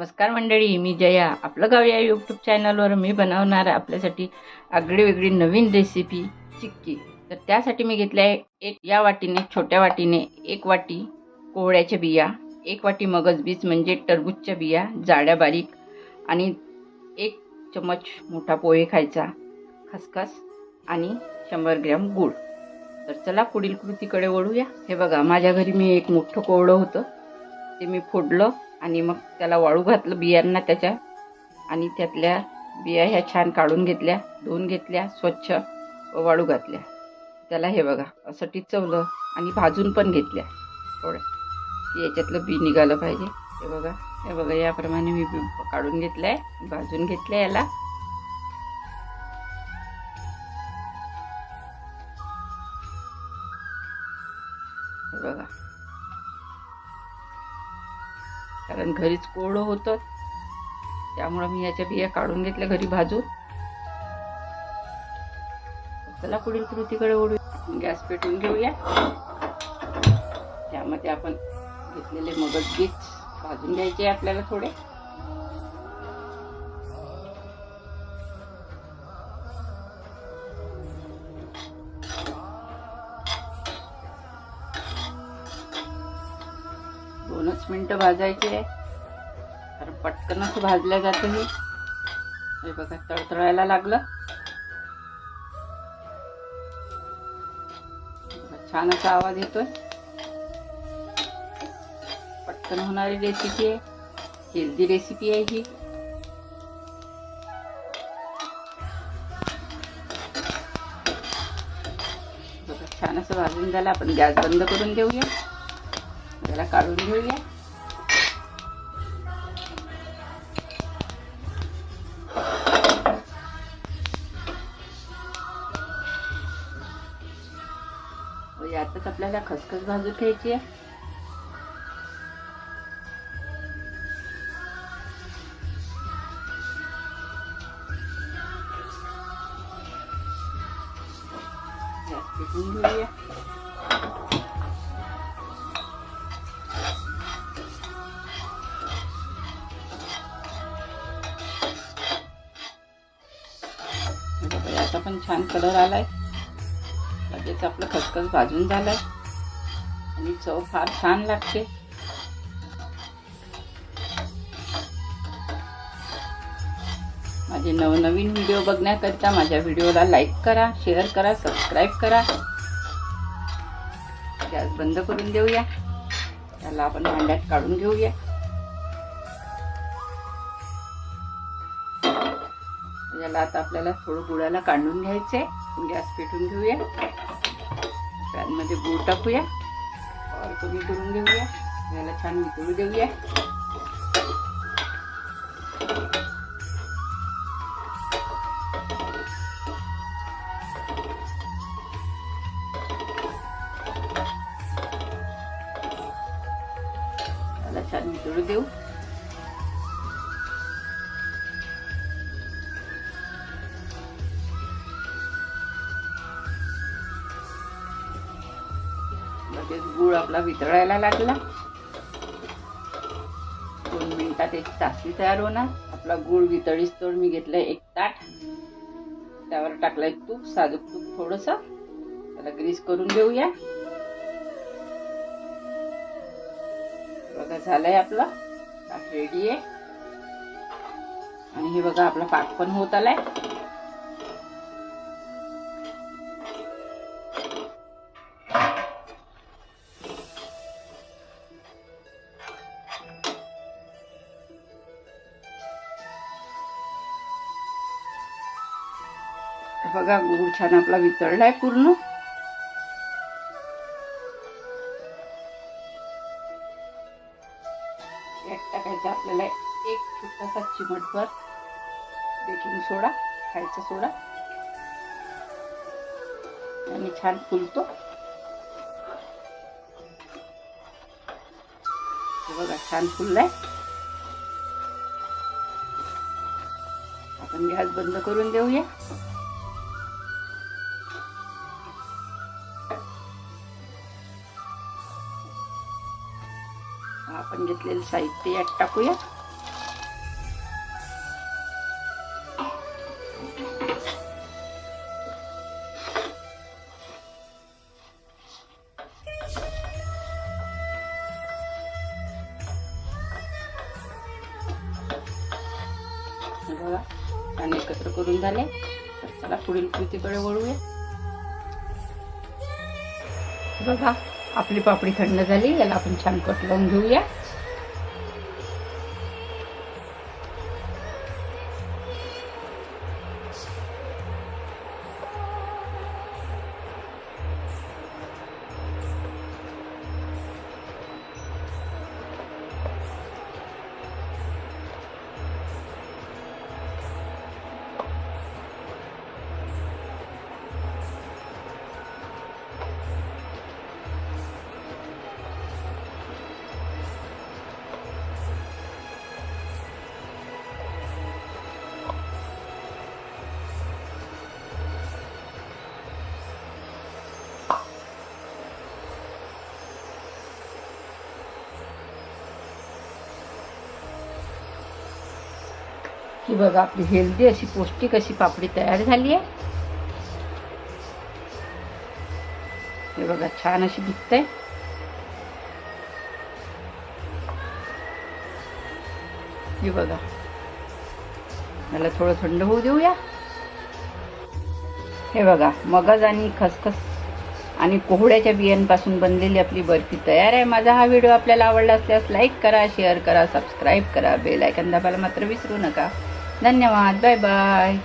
नमस्कार मंडळी मी जया. आपलं गाव या यूट्यूब चॅनलवर मी बनवणार आहे आपल्यासाठी आगळी वेगळी नवीन रेसिपी चिक्की. तर त्यासाठी मी घेतले आहे एक या वाटीने छोट्या वाटीने एक वाटी कोहळ्याच्या बिया एक वाटी मगजबीज म्हणजे टरबूजच्या बिया जाड्या बारीक आणि एक चमच मोठा पोहे खायचा खसखस आणि शंभर ग्रॅम गूळ. तर चला पुढील कृतीकडे वळूया. हे बघा माझ्या घरी मी एक मोठं कोवळं होतं. ते मी फोडलं. आणि मग त्याला वाळू घातलं बियांना त्याच्या. आणि त्यातल्या बिया ह्या छान काढून घेतल्या धुवून घेतल्या स्वच्छ व वाळू घातल्या. त्याला हे बघा असं टिचवलं आणि भाजून पण घेतल्या. थोड्या की याच्यातलं बी निघालं पाहिजे. हे बघा हे बघा याप्रमाणे मी बी काढून घेतलं आहे भाजून घेतलं याला. हे बघा. कारण घरीच कोरडं होतं. त्यामुळं मी याच्या बिया काढून घेतल्या घरी भाजून. चला पुढील कृतीकडे ओढू गॅस पेटवून घेऊया. त्यामध्ये आपण घेतलेले मगज बीज भाजून घ्यायचे आपल्याला थोडे. पाच मिनटं भाजायचे आहे. कारण पटकन असं भाजल्या जातं हे. हे बघा तळतळायला लागलं. छान असा आवाज येतोय. पटकन होणारी रेसिपी आहे. हेल्दी रेसिपी आहे ही. बघा छान असं भाजून झालं. आपण गॅस बंद करून देऊया त्याला काढून घेऊया. आपल्याला खसखस भाजून घ्यायची आहे. घेऊया. याचा पण छान कलर आलाय. म्हणजे लगेच आपलं खसखस भाजून झालं. आणि चव फार छान लागते. माझे नवनवीन व्हिडिओ बघण्याकरिता माझ्या व्हिडिओला लाईक करा शेअर करा सबस्क्राईब करा. गॅस बंद करून देऊया. त्याला आपण भांड्यात काढून घेऊया. याला आता आपल्याला थोडं गुळाला काढून घ्यायचे. गॅस पेटून घेऊया. पॅनमध्ये गुळ टाकूया. और कमी करून घेऊया. याला छान वितळू देऊया. लगेच गुळ आपला वितळायला लागला. दोन मिनिटात एक चासणी तयार होणार. आपला गुळ वितळीस तर मी घेतलंय एक ताट. त्यावर टाकलंय तूप साजूक तूप थोडस. त्याला ग्रीस करून घेऊया. बघा झालंय आपलं. ताट रेडी आहे. आणि हे बघा आपला पाक पण होत आलाय. बघा गुळ छान आपला वितळलाय पूर्ण. यात टाकायचं आपल्याला एक छोटासा चिमटभर बेकिंग सोडा खायचा सोडा. आणि छान फुलतो. बघा छान फुललाय. आपण गॅस बंद करून देऊया. घेतलेलं साहित्य यात टाकूया. आणि एकत्र करून झाले. तर चला पुढील कृतीकडे वळूया. बघा आपली पापडी थंड झाली याला आपण छान कट लावून घेऊया. की बघा आपली हेल्दी अशी पौष्टिक अशी पापडी तयार झाली आहे हे बघा छान अशी दिसते हे बघा मला थोडं थंड होऊ देऊया. हे बघा मगज आणि खसखस आणि कोहड्याच्या बियांपासून बनलेली आपली बर्फी तयार आहे. माझा हा व्हिडिओ आपल्याला आवडला असल्यास लाईक करा शेअर करा सबस्क्राईब करा. बेल आयकन दाबायला मात्र विसरू नका. धन्यवाद बाय बाय.